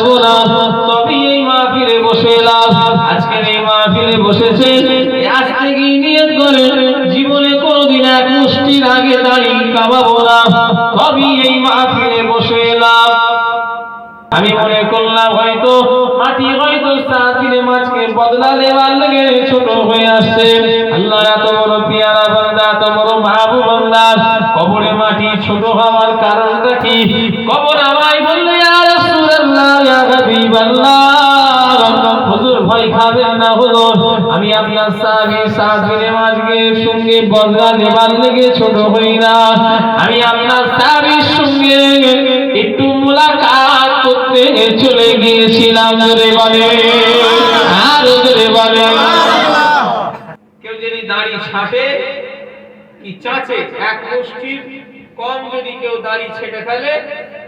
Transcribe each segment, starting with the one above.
যাব না। তবে এই মাহফিলে বসে এলাম। আজকের এই বসেছে। থেকে নিয়ত করে জীবনে কোনোদিন এক মুষ্টির আগে দাঁড়িয়ে কামাবো না। তবে এই মাহফিলে বসে এলাম। আমি মনে করলাম হয়তো মাটি হয়তো সাতিরে মাছকে বদলা দেওয়ার লেগে ছোট হয়ে আসছে। আল্লাহ এত বড় পিয়ারা বান্দা বড় মাহবু বান্দা। কবরে মাটি ছোট হওয়ার কারণটা কি? কবর আমায় হুজুর আমি আপনার সাহাবী সাতিরে মাছকে সঙ্গে বদলা দেওয়ার লেগে ছোট হই না। আমি আপনার সাহাবীর সঙ্গে একটু মুলাকাত করতে চলে গিয়েছিলাম, জোরে বলে। আর বলে। কেউ যদি দাড়ি ছাপে কি চাচে? এক মুষ্টির কম যদি কেউ দাড়ি ছেটে ফেলে,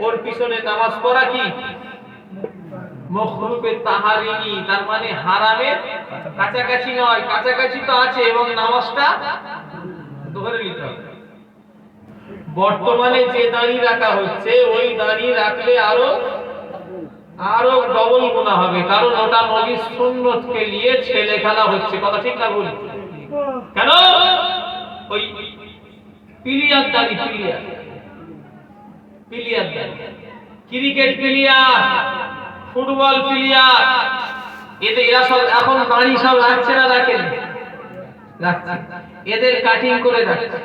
ওর পিছনে নামাজ পড়া কি? তাহারিনি তার মানে হারামের কাছাকাছি নয়, কাছাকাছি তো আছে এবং নামাজটা ধরে নিতে হবে। বর্তমানে যে দাড়ি রাখা হচ্ছে, ওই দাড়ি রাখলে আরও আরও ডবল গুণা হবে, কারণ ওটা নবী সুন্নতকে নিয়ে ছেলে খেলা হচ্ছে, কথা ঠিক না বলি কেন? ওই পিলিয়ার দাড়ি, পিলিয়ার পিলিয়ার দাড়ি। Cricket player. Football player. এতে এরা সব এখন দাড়ি সব রাখছে না রাখেন এদের কাটিং করে রাখছে।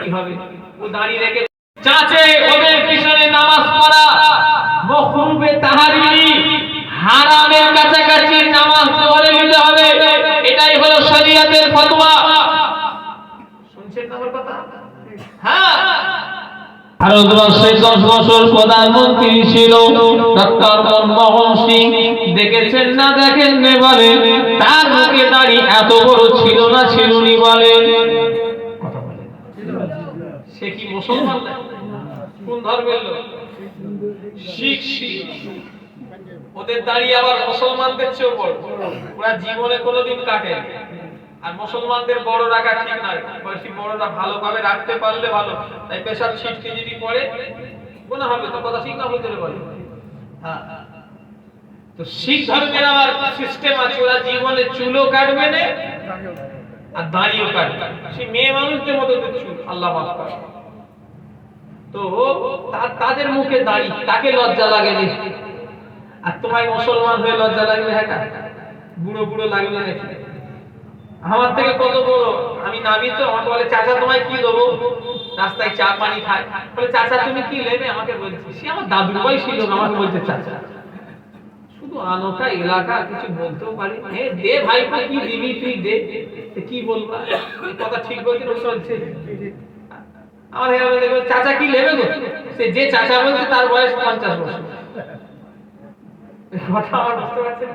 কি হবে? ও দাঁড়িয়ে রেখে চাচে, ওদের পিছনে নামাজ পড়া। মখরুবে হারামের কাছাকাছি নামাজ নিতে হবে। এটাই হলো শরীয়তের ফতোয়া। শুনছেন আমার কথা? হ্যাঁ। ভারতবর্ষের দশ বছর প্রধানমন্ত্রী ছিল। ডক্টর মনমোহন সিং। দেখেছেন না দেখেন নে তার মুখে দাড়ি এত বড় ছিল না ছিল নি বলেন সে কি মুসলমান? কোন ধর্মের লোক? শিখ শিখ। ওদের দাঁড়িয়ে আবার মুসলমানদের চেয়েও বড়। ওরা জীবনে কোনোদিন কাটে আর মুসলমানদের বড় রাখা ঠিক নয়। বয়সী বড়রা ভালোভাবে রাখতে পারলে ভালো। তাই পেশাব ছিটকে যদি পড়ে গোনা হবে, তো কথা ঠিক না বলতে বলে হ্যাঁ। তো শিখ ধর্মের আবার সিস্টেম আছে, ওরা জীবনে চুলও কাটবে না, আর দাড়িও কাটবে সে মেয়ে মানুষদের মতো চুল, আল্লাহ মাফ করে। তো তাদের মুখে দাড়ি, তাকে লজ্জা লাগে রে আর তোমায় মুসলমান হয়ে লজ্জা লাগবে হ্যাঁ বুড়ো বুড়ো লাগবে নাকি? আমার থেকে কত বড়? আমি নামি তো আমাকে বলে, চাচা, তোমায় কি দেবো? রাস্তায় চা, পানি খায়। বলে, চাচা, তুমি কি নেবে? আমাকে বলছি, সে আমার দাদুর বয়স ছিল আমাকে বলছে, চাচা। শুধু আনোকা এলাকা কিছু বলতেও পারি। হে দে ভাই কি দিবি তুই? দে। কি বলবা? কথা ঠিক বলছি না চলছে আমার হেরা দেখবে চাচা, কি নেবে গো? সে যে চাচা বলছে, তার বয়স পঞ্চাশ বছর। কথা আমার বুঝতে পারছেন?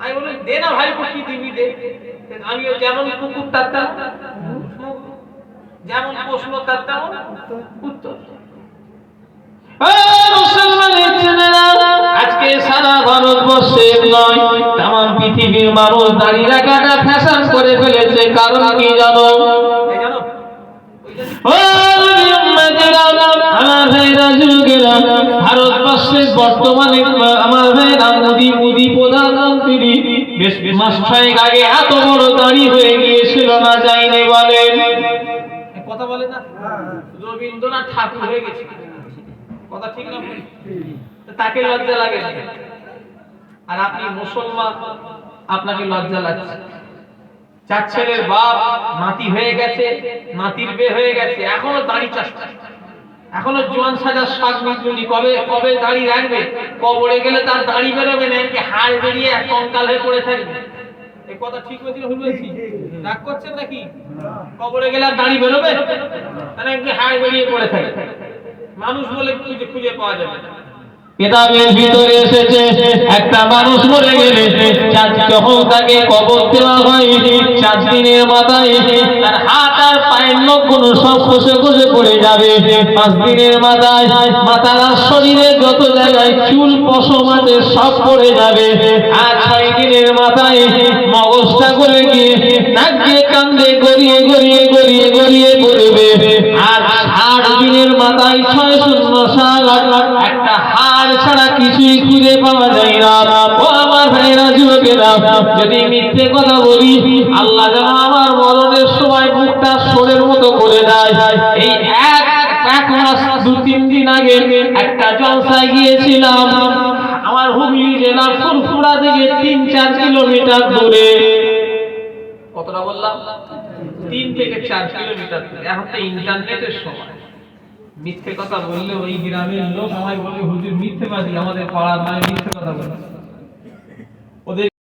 আমি বলি দে না ভাই কি দিবি, দে। আমি যেমন কুকুর তার যেমন প্রশ্ন তার তেমন উত্তর। আজকে সারা নয় পৃথিবীর মানুষ দাঁড়িয়ে রাখাটা ফ্যাশন করে ফেলেছে কারণ কি জানো? আমার ভাইরা যুবকেরা, ভারতবর্ষের বর্তমানে আমার বেশ মাস ছয়েক আগে এত বড় হয়ে গিয়েছিল না যায়নি বলেন। কথা বলে না? রবীন্দ্রনাথ ঠাকুর হয়ে গেছে কথা ঠিক না তাকে লজ্জা লাগে আর আপনি মুসলমান, আপনাকে লজ্জা লাগছে। চার ছেলের বাপ, নাতি হয়ে গেছে, নাতির বে হয়ে গেছে, এখনও দাড়ি চাষ এখনও জোয়ান সাজার শাক মিটুনি কবে? কবে দাড়ি রাখবে? কবরে গেলে তার দাড়ি বেরোবে না এমনি হাড় বেরিয়ে এক কঙ্কাল হয়ে পড়ে থাকবে। এই কথা ঠিক না ভুল রাগ করছেন নাকি? কবরে গেলে আর দাড়ি বেরোবে? তাহলে এমনি বেরিয়ে পড়ে মানুষ বলে খুঁজে খুঁজে পাওয়া যাবে। কেতাবের ভিতরে এসেছে, একটা মানুষ মরে গেলে যখন তাকে কবর দেওয়া চার দিনের মাথায় তার হাত আর পড়ে যাবে। পাঁচ দিনের মাথায় শরীরের যত জায়গায় চুল পশম আছে সব পড়ে যাবে। আর ছয় দিনের মাথায় মগজটা করে গিয়ে কান্দে, গড়িয়ে গড়িয়ে গড়িয়ে গড়িয়ে পড়বে। আর ষাট দিনের মাথায় ছয় শূন্য সাত একটা ছাড়া কিছুই খুঁজে পাওয়া যায় না। ও আমার ভাইরা যুবকেরা, যদি মিথ্যে কথা বলি, আল্লাহ মুখটা মতো করে দেয় এই এক এক মাস, দু, তিন দিন আগে একটা জলসায় গিয়েছিলাম। আমার হুগলি জেলার ফুরফুরা থেকে তিন, চার কিলোমিটার দূরে। কতটা বললাম? তিন থেকে চার কিলোমিটার দূরে। এখন তো ইন্টারনেটের সময়। মিথ্যে কথা বললে ওই গ্রামের লোক আমায় বলে হুজুর মিথ্যে বাদী আমাদের পাড়ার মিথ্যে কথা বলে। ওদের